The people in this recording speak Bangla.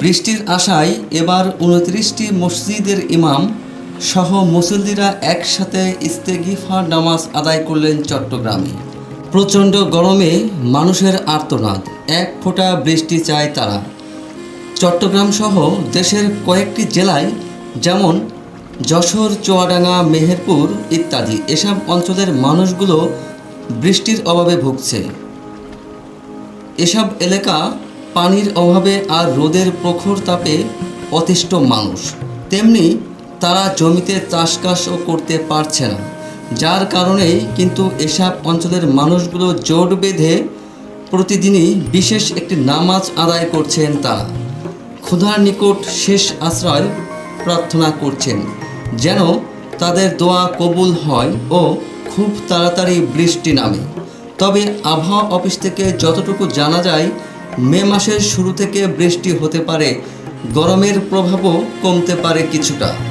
বৃষ্টির আশায় এবার উনত্রিশটি মসজিদের ইমাম সহ মুসল্লিরা একসাথে ইস্তেগিফার নামাজ আদায় করলেন চট্টগ্রামে। প্রচণ্ড গরমে মানুষের আর্তনাদ, এক ফোঁটা বৃষ্টি চায় তারা। চট্টগ্রাম সহ দেশের কয়েকটি জেলায় যেমন যশোর, চুয়াডাঙ্গা, মেহেরপুর ইত্যাদি এসব অঞ্চলের মানুষগুলো বৃষ্টির অভাবে ভুগছে। এসব এলাকা পানির অভাবে আর রোদের প্রখর তাপে অতিষ্ঠ মানুষ। তেমনি তারা জমিতে চাষকাশও করতে পারছে না। যার কারণেই কিন্তু এসব অঞ্চলের মানুষগুলো জোট বেঁধে প্রতিদিনই বিশেষ একটি নামাজ আদায় করছেন তারা। ক্ষুধার নিকট শেষ আশ্রয় প্রার্থনা করছেন, যেন তাদের দোয়া কবুল হয় ও খুব তাড়াতাড়ি বৃষ্টি নামে। তবে আবহাওয়া অফিস থেকে যতটুকু জানা যায়, মে মাসের শুরু থেকে বৃষ্টি হতে পারে। গরমের প্রভাবও কমতে পারে কিছুটা।